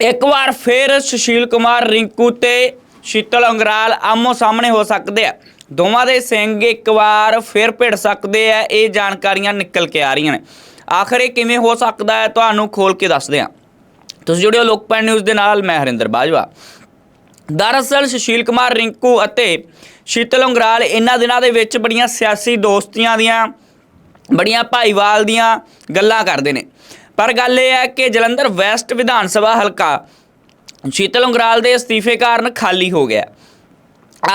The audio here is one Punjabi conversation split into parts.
ਇੱਕ ਵਾਰ ਫੇਰ ਸੁਸ਼ੀਲ ਕੁਮਾਰ, ਰਿੰਕੂ ਤੇ ਸ਼ੀਤਲ ਅੰਗਰਾਲ ਆਮੋ ਸਾਹਮਣੇ ਹੋ ਸਕਦੇ ਆ। ਦੋਵਾਂ ਦੇ ਸਿੰਘ ਇੱਕ ਵਾਰ ਫੇਰ ਭਿੜ ਸਕਦੇ ਆ। ਇਹ ਜਾਣਕਾਰੀਆਂ ਨਿਕਲ ਕੇ ਆ ਰਹੀਆਂ ਨੇ। ਆਖਰ ਇਹ ਕਿਵੇਂ ਹੋ ਸਕਦਾ ਹੈ? ਤੁਹਾਨੂੰ ਖੋਲ ਕੇ ਦੱਸਦੇ ਹਾਂ। ਤੁਸੀਂ ਜੁੜਿਓ ਲੋਕਪਾਲ ਨਿਊਜ਼ ਦੇ ਨਾਲ, ਮੈਂ ਹਰਿੰਦਰ ਬਾਜਵਾ। ਦਰਅਸਲ ਸੁਸ਼ੀਲ ਕੁਮਾਰ, ਰਿੰਕੂ ਅਤੇ ਸ਼ੀਤਲ ਉਂਗਰਾਲ ਇਹਨਾਂ ਦਿਨਾਂ ਦੇ ਵਿੱਚ ਬੜੀਆਂ ਸਿਆਸੀ ਦੋਸਤੀਆਂ ਦੀਆਂ, ਬੜੀਆਂ ਭਾਈਵਾਲ ਦੀਆਂ ਗੱਲਾਂ ਕਰਦੇ ਨੇ। ਪਰ ਗੱਲ ਇਹ ਹੈ ਕਿ ਜਲੰਧਰ ਵੈਸਟ ਵਿਧਾਨ ਸਭਾ ਹਲਕਾ ਸ਼ੀਤਲ ਉਂਗਰਾਲ ਦੇ ਅਸਤੀਫੇ ਕਾਰਨ ਖਾਲੀ ਹੋ ਗਿਆ।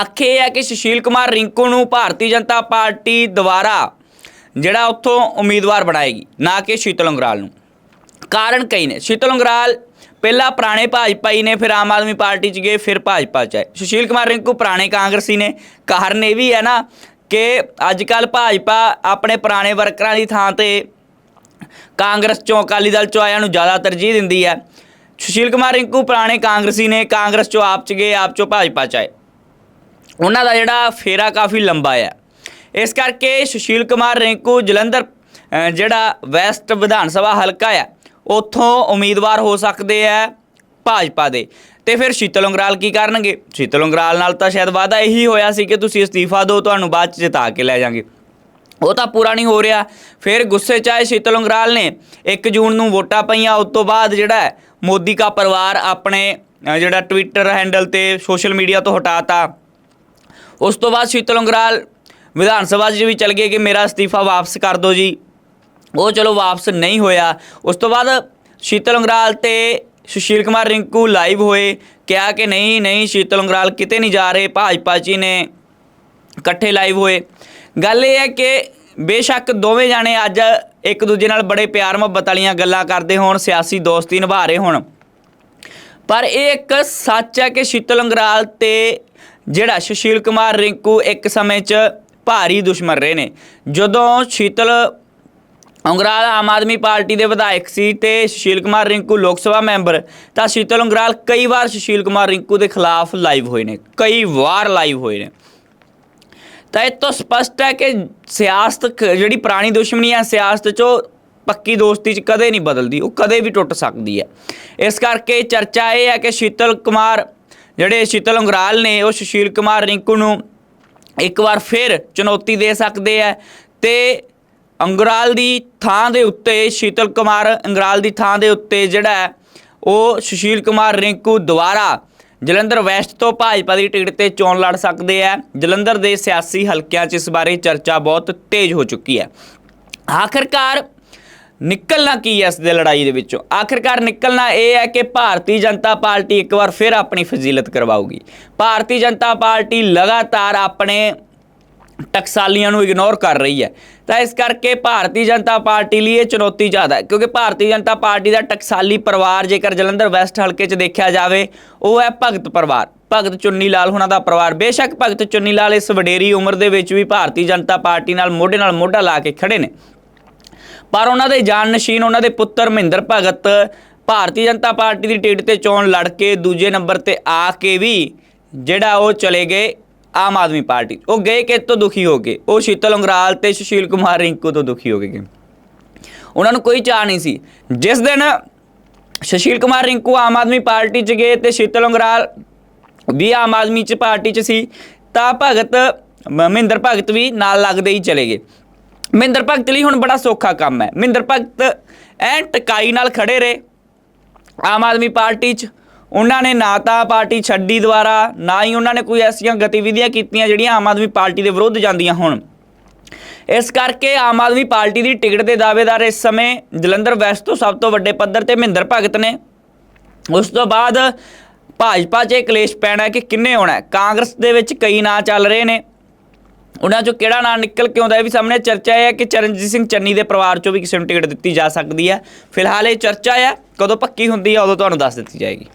ਆਖੇ ਇਹ ਹੈ ਕਿ ਸੁਸ਼ੀਲ ਕੁਮਾਰ ਰਿੰਕੂ ਨੂੰ ਭਾਰਤੀ ਜਨਤਾ ਪਾਰਟੀ ਦੁਆਰਾ ਜਿਹੜਾ ਉੱਥੋਂ ਉਮੀਦਵਾਰ ਬਣਾਏਗੀ, ਨਾ ਕਿ ਸ਼ੀਤਲ ਉਂਗਰਾਲ ਨੂੰ। ਕਾਰਨ ਕਈ ਨੇ। ਸ਼ੀਤਲ ਉਂਗਰਾਲ ਪਹਿਲਾਂ ਪੁਰਾਣੇ ਭਾਜਪਾ ਹੀ ਨੇ, ਫਿਰ ਆਮ ਆਦਮੀ ਪਾਰਟੀ ਚ ਗਏ, ਫਿਰ ਭਾਜਪਾ ਚ ਆਏ। ਸੁਸ਼ੀਲ ਕੁਮਾਰ ਰਿੰਕੂ ਪੁਰਾਣੇ ਕਾਂਗਰਸੀ ਨੇ। ਕਾਰਨ ਇਹ ਵੀ ਹੈ ਨਾ ਕਿ ਅੱਜ ਕੱਲ ਭਾਜਪਾ ਆਪਣੇ ਪੁਰਾਣੇ ਵਰਕਰਾਂ ਦੀ ਥਾਂ ਤੇ ਕਾਂਗਰਸ ਚੋਂ, ਅਕਾਲੀ ਦਲ ਚੋਂ ਆਇਆਂ ਨੂੰ ਜ਼ਿਆਦਾ ਤਰਜੀਹ ਦਿੰਦੀ ਹੈ। ਸੁਸ਼ੀਲ ਕੁਮਾਰ ਰਿੰਕੂ, ਪੁਰਾਣੇ ਕਾਂਗਰਸੀ ਨੇ ਕਾਂਗਰਸ ਚੋਂ ਆਪ ਚ ਗਏ, ਆਪ ਚੋਂ ਭਾਜਪਾ ਚ ਆਏ। ਉਹਨਾਂ ਦਾ ਜਿਹੜਾ ਫੇਰਾ ਕਾਫੀ ਲੰਬਾ ਹੈ ਇਸ ਕਰਕੇ ਸੁਸ਼ੀਲ ਕੁਮਾਰ ਰਿੰਕੂ, ਜਲੰਧਰ ਜਿਹੜਾ ਵੈਸਟ ਵਿਧਾਨ ਸਭਾ ਹਲਕਾ ਹੈ ਉੱਥੋਂ ਉਮੀਦਵਾਰ ਹੋ ਸਕਦੇ ਆ ਭਾਜਪਾ ਦੇ। ਤੇ ਫਿਰ ਸ਼ੀਤਲ ਉਂਗਰਾਲ ਕੀ ਕਰਨਗੇ? ਸ਼ੀਤਲ ਉਂਗਰਾਲ ਨਾਲ ਤਾਂ ਸ਼ਾਇਦ ਵਾਅਦਾ ਇਹੀ ਹੋਇਆ ਸੀ ਕਿ ਤੁਸੀਂ ਅਸਤੀਫਾ ਦਿਓ, ਤੁਹਾਨੂੰ ਬਾਅਦ ਚ ਜਿਤਾ ਕੇ ਲੈ ਜਾਾਂਗੇ ਉਹ ਤਾਂ ਪੂਰਾ ਨਹੀਂ ਹੋ ਰਿਹਾ। ਫਿਰ ਗੁੱਸੇ ਚ ਆਏ ਸ਼ੀਤਲ ਉਂਗਰਾਲ ਨੇ। 1 ਜੂਨ ਨੂੰ ਵੋਟਾਂ ਪਈਆਂ, ਉਸ ਤੋਂ ਬਾਅਦ ਜਿਹੜਾ ਮੋਦੀ ਦਾ ਪਰਿਵਾਰ ਆਪਣੇ ਜਿਹੜਾ ਟਵਿੱਟਰ ਹੈਂਡਲ ਤੇ ਸੋਸ਼ਲ ਮੀਡੀਆ ਤੋਂ ਹਟਾਤਾ। ਉਸ ਤੋਂ ਬਾਅਦ ਸ਼ੀਤਲ ਉਂਗਰਾਲ ਵਿਧਾਨ ਸਭਾ 'ਚ ਵੀ ਚਲ ਗਏ ਕਿ ਮੇਰਾ ਅਸਤੀਫਾ ਵਾਪਸ ਕਰ ਦਿਓ ਜੀ। ਉਹ ਚਲੋ ਵਾਪਸ ਨਹੀਂ ਹੋਇਆ। ਉਸ ਤੋਂ ਬਾਅਦ ਸ਼ੀਤਲ ਉਂਗਰਾਲ ਤੇ ਸੁਸ਼ੀਲ ਕੁਮਾਰ ਰਿੰਕੂ ਲਾਈਵ ਹੋਏ। ਕਿਹਾ ਕਿ ਨਹੀਂ ਨਹੀਂ, ਸ਼ੀਤਲ ਉਂਗਰਾਲ ਕਿਤੇ ਨਹੀਂ ਜਾ ਰਹੇ। ਭਾਜਪਾ ਜੀ ਨੇ। ਇਕੱਠੇ ਲਾਈਵ ਹੋਏ। ਗੱਲ ਇਹ ਹੈ ਕਿ ਬੇਸ਼ੱਕ ਦੋਵੇਂ ਜਾਣੇ ਅੱਜ ਇੱਕ ਦੂਜੇ ਨਾਲ ਬੜੇ ਪਿਆਰ ਮੁਹੱਬਤ ਵਾਲੀਆਂ ਗੱਲਾਂ ਕਰਦੇ ਹੋਣ, ਸਿਆਸੀ ਦੋਸਤੀ ਨਿਭਾ ਰਹੇ ਹੋਣ। ਪਰ ਇਹ ਇੱਕ ਸੱਚ ਹੈ ਕਿ ਸ਼ੀਤਲ ਅੰਗਰਾਲ ਤੇ ਜਿਹੜਾ ਸੁਸ਼ੀਲ ਕੁਮਾਰ ਰਿੰਕੂ ਇੱਕ ਸਮੇਂ 'ਚ ਭਾਰੀ ਦੁਸ਼ਮਣ ਰਹੇ ਨੇ। ਜਦੋਂ ਸ਼ੀਤਲ ਅੰਗਰਾਲ ਆਮ ਆਦਮੀ ਪਾਰਟੀ ਦੇ ਵਿਧਾਇਕ ਸੀ ਤੇ ਸੁਸ਼ੀਲ ਕੁਮਾਰ ਰਿੰਕੂ ਲੋਕ ਸਭਾ ਮੈਂਬਰ, ਤਾਂ ਸ਼ੀਤਲ ਅੰਗਰਾਲ ਕਈ ਵਾਰ ਸੁਸ਼ੀਲ ਕੁਮਾਰ ਰਿੰਕੂ ਦੇ ਖਿਲਾਫ ਲਾਈਵ ਹੋਏ ਨੇ, ਕਈ ਵਾਰ ਲਾਈਵ ਹੋਏ ਨੇ। ਤਾਂ ਇਹ ਤੋਂ ਸਪਸ਼ਟ ਹੈ ਕਿ ਸਿਆਸਤ ਕ- ਜਿਹੜੀ ਪੁਰਾਣੀ ਦੁਸ਼ਮਣੀ ਹੈ ਸਿਆਸਤ 'ਚੋਂ ਪੱਕੀ ਦੋਸਤੀ 'ਚ ਕਦੇ ਨਹੀਂ ਬਦਲਦੀ, ਉਹ ਕਦੇ ਵੀ ਟੁੱਟ ਸਕਦੀ ਹੈ। ਇਸ ਕਰਕੇ ਚਰਚਾ ਇਹ ਹੈ ਕਿ ਸ਼ੀਤਲ ਕੁਮਾਰ, ਜਿਹੜੇ ਸ਼ੀਤਲ ਅੰਗਰਾਲ ਨੇ, ਉਹ ਸੁਸ਼ੀਲ ਕੁਮਾਰ ਰਿੰਕੂ ਨੂੰ ਇੱਕ ਵਾਰ ਫਿਰ ਚੁਣੌਤੀ ਦੇ ਸਕਦੇ ਆ ਤੇ ਅੰਗਰਾਲ ਦੀ ਥਾਂ ਦੇ ਉੱਤੇ, ਸ਼ੀਤਲ ਕੁਮਾਰ ਅੰਗਰਾਲ ਦੀ ਥਾਂ ਦੇ ਉੱਤੇ ਜਿਹੜਾ ਉਹ ਸੁਸ਼ੀਲ ਕੁਮਾਰ ਰਿੰਕੂ ਦੁਆਰਾ ਜਲੰਧਰ ਵੈਸਟ ਤੋਂ ਭਾਜਪਾ ਦੀ ਟਿਕਟ ਤੇ ਚੋਣ ਲੜ ਸਕਦੇ ਆ। ਜਲੰਧਰ ਦੇ ਸਿਆਸੀ ਹਲਕਿਆਂ 'ਚ ਇਸ ਬਾਰੇ ਚਰਚਾ ਬਹੁਤ ਤੇਜ਼ ਹੋ ਚੁੱਕੀ ਹੈ। ਆਖਰਕਾਰ ਨਿਕਲਣਾ ਕੀ ਹੈ ਇਸ ਦੇ ਲੜਾਈ ਦੇ ਵਿੱਚੋਂ? ਆਖਰਕਾਰ ਨਿਕਲਣਾ ਇਹ ਹੈ ਕਿ ਭਾਰਤੀ ਜਨਤਾ ਪਾਰਟੀ ਇੱਕ ਵਾਰ ਫਿਰ ਆਪਣੀ ਫਜ਼ੀਲਤ ਕਰਵਾਊਗੀ। ਭਾਰਤੀ ਜਨਤਾ ਪਾਰਟੀ ਲਗਾਤਾਰ ਆਪਣੇ ਟਕਸਾਲੀਆਂ ਨੂੰ ਇਗਨੋਰ ਕਰ ਰਹੀ ਹੈ। ਤਾਂ ਇਸ ਕਰਕੇ ਭਾਰਤੀ ਜਨਤਾ ਪਾਰਟੀ ਲਈ ਇਹ ਚੁਣੌਤੀ ਜ਼ਿਆਦਾ ਹੈ, ਕਿਉਂਕਿ ਭਾਰਤੀ ਜਨਤਾ ਪਾਰਟੀ ਦਾ ਟਕਸਾਲੀ ਪਰਿਵਾਰ ਜੇਕਰ ਜਲੰਧਰ ਵੈਸਟ ਹਲਕੇ 'ਚ ਦੇਖਿਆ ਜਾਵੇ, ਉਹ ਹੈ ਭਗਤ ਪਰਿਵਾਰ। ਭਗਤ ਚੁੰਨੀ ਲਾਲ ਹੁਣਾਂ ਦਾ ਪਰਿਵਾਰ। ਬੇਸ਼ੱਕ ਭਗਤ ਚੁੰਨੀ ਲਾਲ ਇਸ ਵਡੇਰੀ ਉਮਰ ਦੇ ਵਿੱਚ ਵੀ ਭਾਰਤੀ ਜਨਤਾ ਪਾਰਟੀ ਨਾਲ ਮੋਢੇ ਨਾਲ ਮੋਢਾ ਲਾ ਕੇ ਖੜੇ ਨੇ। ਪਰ ਉਹਨਾਂ ਦੇ ਜਾਨ ਨਸ਼ੀਨ ਉਹਨਾਂ ਦੇ ਪੁੱਤਰ ਮਹਿੰਦਰ ਭਗਤ ਭਾਰਤੀ ਜਨਤਾ ਪਾਰਟੀ ਦੀ ਟਿਕਟ ਤੇ ਚੋਣ ਲੜ ਕੇ ਦੂਜੇ ਨੰਬਰ ਤੇ ਆ ਕੇ ਵੀ ਜਿਹੜਾ ਉਹ ਚਲੇ ਗਏ। ਆਮ ਆਦਮੀ ਪਾਰਟੀ। ਉਹ ਗਏ ਕਿ ਤੋਂ ਦੁਖੀ ਹੋ ਗਏ ਉਹ ਸ਼ੀਤਲ ਅੰਗਰਾਲ ਤੇ ਸੁਸ਼ੀਲ ਕੁਮਾਰ ਰਿੰਕੂ ਤੋਂ ਦੁਖੀ ਹੋ ਗਏ। ਉਹਨਾਂ ਨੂੰ ਕੋਈ ਚਾਹ ਨਹੀਂ ਸੀ। ਜਿਸ ਦਿਨ ਸੁਸ਼ੀਲ ਕੁਮਾਰ ਰਿੰਕੂ ਆਮ ਆਦਮੀ ਪਾਰਟੀ ਚ ਗਏ ਤੇ ਸ਼ੀਤਲ ਅੰਗਰਾਲ ਵੀ ਆਮ ਆਦਮੀ ਚ ਪਾਰਟੀ ਚ ਸੀ, ਤਾਂ ਭਗਤ, ਮ- ਮਹਿੰਦਰ ਭਗਤ ਵੀ ਨਾਲ ਲੱਗਦੇ ਹੀ ਚਲੇ ਗਏ। ਮਹਿੰਦਰ ਭਗਤ ਲਈ ਹੁਣ ਬੜਾ ਸੌਖਾ ਕੰਮ ਹੈ। ਮਹਿੰਦਰ ਭਗਤ ਐਂ ਟਕਾਈ ਨਾਲ ਖੜੇ ਰਹੇ ਆਮ ਆਦਮੀ ਪਾਰਟੀ 'ਚ। ਉਹਨਾਂ ਨੇ ਨਾ ਤਾਂ ਪਾਰਟੀ ਛੱਡੀ ਦੁਆਰਾ ਨਾ ਹੀ ਉਹਨਾਂ ਨੇ ਕੋਈ ਐਸੀਆਂ ਗਤੀਵਿਧੀਆਂ ਕੀਤੀਆਂ ਜਿਹੜੀਆਂ ਆਮ ਆਦਮੀ ਪਾਰਟੀ ਦੇ ਵਿਰੁੱਧ ਜਾਂਦੀਆਂ ਹੋਣ। ਇਸ ਕਰਕੇ ਆਮ ਆਦਮੀ ਪਾਰਟੀ ਦੀ ਟਿਕਟ ਦੇ ਦਾਅਵੇਦਾਰ ਇਸ ਸਮੇਂ ਜਲੰਧਰ ਵੈਸਟ ਤੋਂ ਸਭ ਤੋਂ ਵੱਡੇ ਪੱਧਰ ਤੇ ਮਹਿੰਦਰ ਭਗਤ ਨੇ। ਉਸ ਤੋਂ ਬਾਅਦ ਭਾਜਪਾ 'ਚ ਇਹ ਕਲੇਸ਼ ਪੈਣਾ ਕਿ ਕਿੰਨੇ ਆਉਣਾ ਕਾਂਗਰਸ ਦੇ ਵਿੱਚ ਕਈ ਨਾਂ ਚੱਲ ਰਹੇ ਨੇ। ਉਹਨਾਂ 'ਚੋਂ ਕਿਹੜਾ ਨਾਂ ਨਿਕਲ ਕੇ ਆਉਂਦਾ ਇਹ ਵੀ ਸਾਹਮਣੇ ਚਰਚਾ ਹੈ ਕਿ ਚਰਨਜੀਤ ਸਿੰਘ ਚੰਨੀ ਦੇ ਪਰਿਵਾਰ 'ਚੋਂ ਵੀ ਕਿਸੇ ਨੂੰ ਟਿਕਟ ਦਿੱਤੀ ਜਾ ਸਕਦੀ ਹੈ। ਫਿਲਹਾਲ ਇਹ ਚਰਚਾ ਹੈ। ਕਦੋਂ ਪੱਕੀ ਹੁੰਦੀ ਹੈ, ਉਦੋਂ ਤੁਹਾਨੂੰ ਦੱਸ ਦਿੱਤੀ ਜਾਏਗੀ।